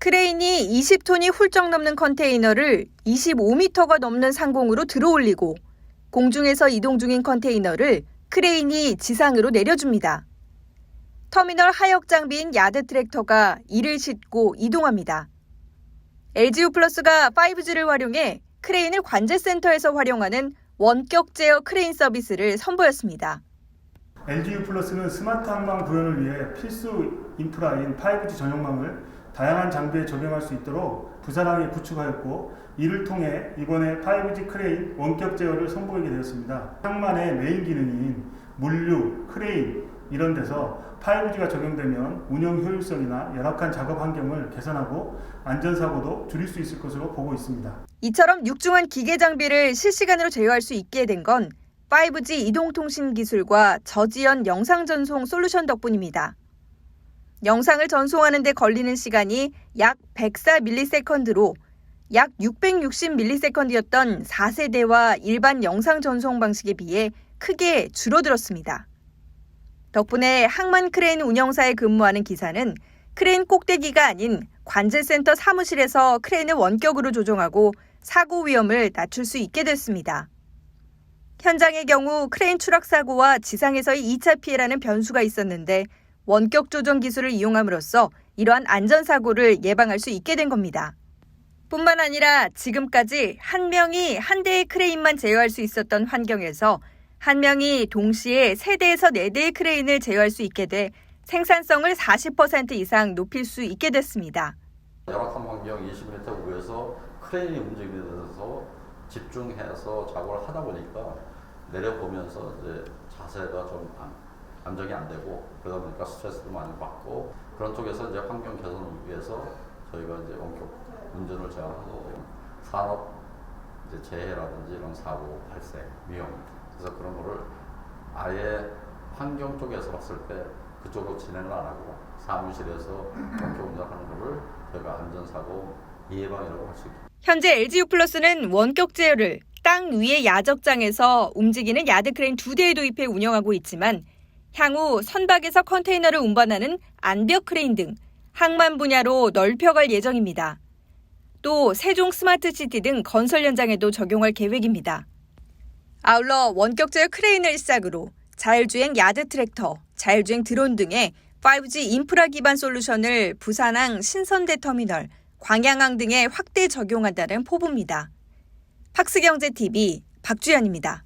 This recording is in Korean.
크레인이 20톤이 훌쩍 넘는 컨테이너를 25m가 넘는 상공으로 들어올리고 공중에서 이동 중인 컨테이너를 크레인이 지상으로 내려줍니다. 터미널 하역 장비인 야드 트랙터가 이를 싣고 이동합니다. LGU 플러스가 5G를 활용해 크레인을 관제센터에서 활용하는 원격 제어 크레인 서비스를 선보였습니다. LGU 플러스는 스마트 항만 구현을 위해 필수 인프라인 5G 전용망을 다양한 장비에 적용할 수 있도록 부산항에 구축하였고 이를 통해 이번에 5G 크레인 원격 제어를 선보이게 되었습니다. 항만의 메인 기능인 물류, 크레인 이런 데서 5G가 적용되면 운영 효율성이나 열악한 작업 환경을 개선하고 안전사고도 줄일 수 있을 것으로 보고 있습니다. 이처럼 육중한 기계 장비를 실시간으로 제어할 수 있게 된 건 5G 이동통신 기술과 저지연 영상 전송 솔루션 덕분입니다. 영상을 전송하는 데 걸리는 시간이 약 104ms로 약 660ms였던 4세대와 일반 영상 전송 방식에 비해 크게 줄어들었습니다. 덕분에 항만 크레인 운영사에 근무하는 기사는 크레인 꼭대기가 아닌 관제센터 사무실에서 크레인을 원격으로 조종하고 사고 위험을 낮출 수 있게 됐습니다. 현장의 경우 크레인 추락 사고와 지상에서의 2차 피해라는 변수가 있었는데 원격 조종 기술을 이용함으로써 이러한 안전사고를 예방할 수 있게 된 겁니다. 뿐만 아니라 지금까지 한 명이 한 대의 크레인만 제어할 수 있었던 환경에서 한 명이 동시에 세대에서네대의 크레인을 제어할 수 있게 돼 생산성을 40% 이상 높일 수 있게 됐습니다. 열악한 환경 20m 위에서 크레인이 움직이게 돼서 집중해서 작업을 하다 보니까 내려보면서 이제 자세가 좀 안, 안정이 안 되고 그러다 보니까 스트레스도 많이 받고 그런 쪽에서 이제 환경 개선을 위해서 저희가 이제 원격 운전을 제한하고 산업 이제 재해라든지 이런 사고 발생 위험 그래서 그런 거를 아예 환경 쪽에서 봤을 때 그쪽으로 진행을 안 하고 사무실에서 원격 운전하는 거를 저희가 안전사고 예방이라고 할 수 있습니다. 현재 LGU 플러스는 원격 제어를 땅 위의 야적장에서 움직이는 야드 크레인 두 대에 도입해 운영하고 있지만 향후 선박에서 컨테이너를 운반하는 안벽 크레인 등 항만 분야로 넓혀갈 예정입니다. 또 세종 스마트시티 등 건설 현장에도 적용할 계획입니다. 아울러 원격 제어 크레인을 시작으로 자율주행 야드 트랙터, 자율주행 드론 등의 5G 인프라 기반 솔루션을 부산항 신선대 터미널, 광양항 등에 확대 적용한다는 포부입니다. 팍스경제TV 박주연입니다.